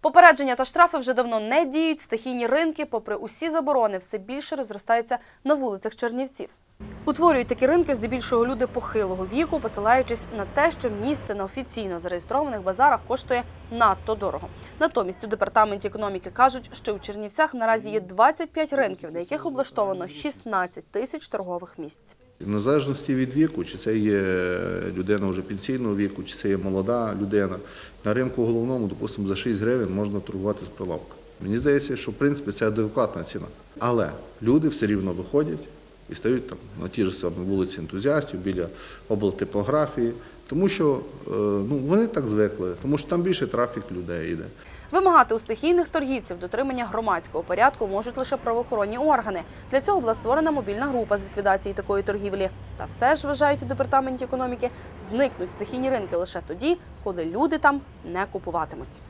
Попередження та штрафи вже давно не діють. Стихійні ринки, попри усі заборони, все більше розростаються на вулицях Чернівців. Утворюють такі ринки здебільшого люди похилого віку, посилаючись на те, що місце на офіційно зареєстрованих базарах коштує надто дорого. Натомість у департаменті економіки кажуть, що у Чернівцях наразі є 25 ринків, на яких облаштовано 16 тисяч торгових місць. В незалежності від віку, чи це є людина вже пенсійного віку, чи це є молода людина. На ринку головному, допустимо, за 6 гривень можна торгувати з прилавка. Мені здається, що в принципі це адекватна ціна. Але люди все рівно виходять і стають там на ті ж самі вулиці ентузіастів біля облтипографії, тому що е, ну, вони так звикли, тому що там більше трафік людей йде. Вимагати у стихійних торгівців дотримання громадського порядку можуть лише правоохоронні органи. Для цього була створена мобільна група з ліквідації такої торгівлі. Та все ж вважають у департаменті економіки, зникнуть стихійні ринки лише тоді, коли люди там не купуватимуть.